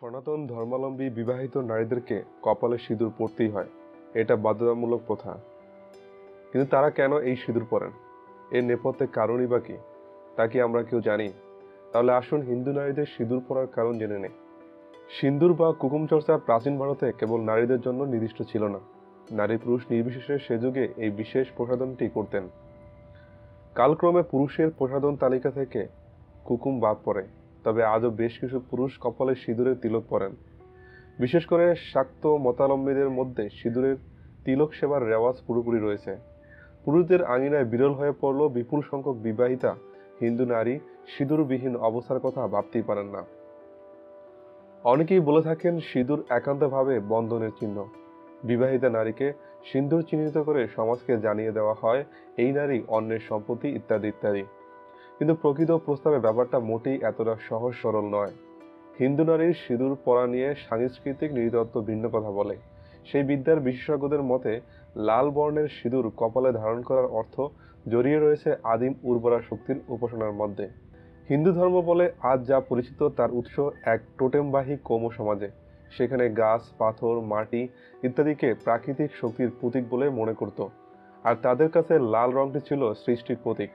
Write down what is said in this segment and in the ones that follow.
সনাতন ধর্মাবলম্বী বিবাহিত নারীদেরকে কপালে সিঁদুর পরতেই হয়। এটা বাধ্যতামূলক প্রথা। কিন্তু তারা কেন এই সিঁদুর পরেন? এর নেপথ্যে কারণই বা কি? তা কি আমরা কেউ জানি? তাহলে আসুন হিন্দু নারীদের সিঁদুর পরার কারণ জেনে নেই। সিন্দুর বা কুকুম চর্চা প্রাচীন ভারতে কেবল নারীদের জন্য নির্দিষ্ট ছিল না। নারী পুরুষ নির্বিশেষে সে যুগে এই বিশেষ প্রসাধনটি করতেন। কালক্রমে পুরুষের প্রসাধন তালিকা থেকে কুকুম বাদ পড়ে। তবে আজও বেশ কিছু পুরুষ কপালে সিঁদুরের তিলক পরেন। বিশেষ করে শাক্ত মতালম্বীদের মধ্যে সিঁদুরের তিলক সেবার রেওয়াজ পুরোপুরি রয়েছে। পুরুষদের আঙিনায় বিরল হয়ে পড়ল বিপুল সংখ্যক বিবাহিতা, হিন্দু নারী, সিঁদুরবিহীন অবস্থার কথা ভাবতেই পারেন না। অনেকেই বলে থাকেন সিঁদুর একান্তভাবে বন্ধনের চিহ্ন। বিবাহিতা নারীকে সিন্দুর চিহ্নিত করে সমাজকে জানিয়ে দেওয়া হয়, এই নারী অন্যের সম্পত্তি, ইত্যাদি ইত্যাদি। কিন্তু প্রকৃত প্রস্তাবে ব্যাপারটা মোটেই এতটা সহজ সরল নয়। হিন্দু নারীর সিঁদুর পরা নিয়ে সাংস্কৃতিক নৃতত্ব ভিন্ন কথা বলে। সেই বিদ্যার বিশেষজ্ঞদের মতে, লাল বর্ণের সিঁদুর কপালে ধারণ করার অর্থ জড়িয়ে রয়েছে আদিম উর্বরা শক্তির উপাসনার মধ্যে। হিন্দু ধর্ম বলে, আজ যা পরিচিত তার উৎস এক টোটেমবাহী কৌম সমাজে। সেখানে গাছ, পাথর, মাটি ইত্যাদিকে প্রাকৃতিক শক্তির প্রতীক বলে মনে করত। আর তাদের কাছে লাল রঙটি ছিল সৃষ্টির প্রতীক।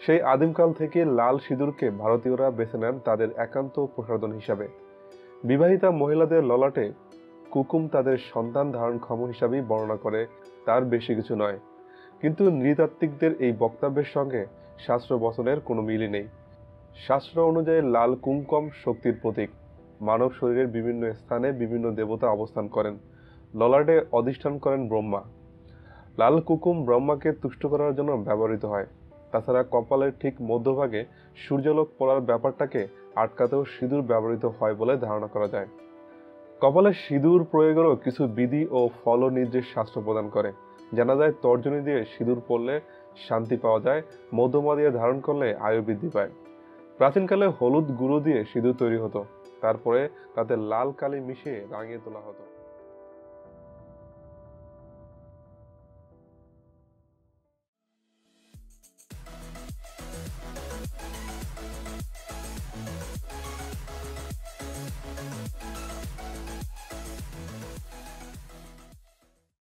সেই আদিমকাল থেকে লাল সিঁদুরকে ভারতীয়রা বেছে নেন তাদের একান্ত প্রসাধন হিসাবে। বিবাহিতা মহিলাদের ললাটে কুকুম তাদের সন্তান ধারণক্ষম হিসাবেই বর্ণনা করে, তার বেশি কিছু নয়। কিন্তু নৃতাত্ত্বিকদের এই বক্তব্যের সঙ্গে শাস্ত্র বচনের কোনো মিলই নেই। শাস্ত্র অনুযায়ী লাল কুমকম শক্তির প্রতীক। মানব শরীরের বিভিন্ন স্থানে বিভিন্ন দেবতা অবস্থান করেন। ললাটে অধিষ্ঠান করেন ব্রহ্মা। লাল কুকুম ব্রহ্মাকে তুষ্ট করার জন্য ব্যবহৃত হয়। তাছাড়া কপালের ঠিক মধ্যভাগে সূর্যালোক পড়ার ব্যাপারটাকে আটকাতেও সিঁদুর ব্যবহৃত হয় বলে ধারণা করা যায়। কপালে সিঁদুর প্রয়োগেরও কিছু বিধি ও ফল নির্দেশ শাস্ত্র প্রদান করে। জানা যায়, তর্জনী দিয়ে সিঁদুর পড়লে শান্তি পাওয়া যায়, মধ্যমা দিয়ে ধারণ করলে আয়ু বৃদ্ধি পায়। প্রাচীনকালে হলুদ গুঁড়ো দিয়ে সিঁদুর তৈরি হতো। তারপরে তাতে লাল কালি মিশিয়ে রাঙিয়ে তোলা হতো।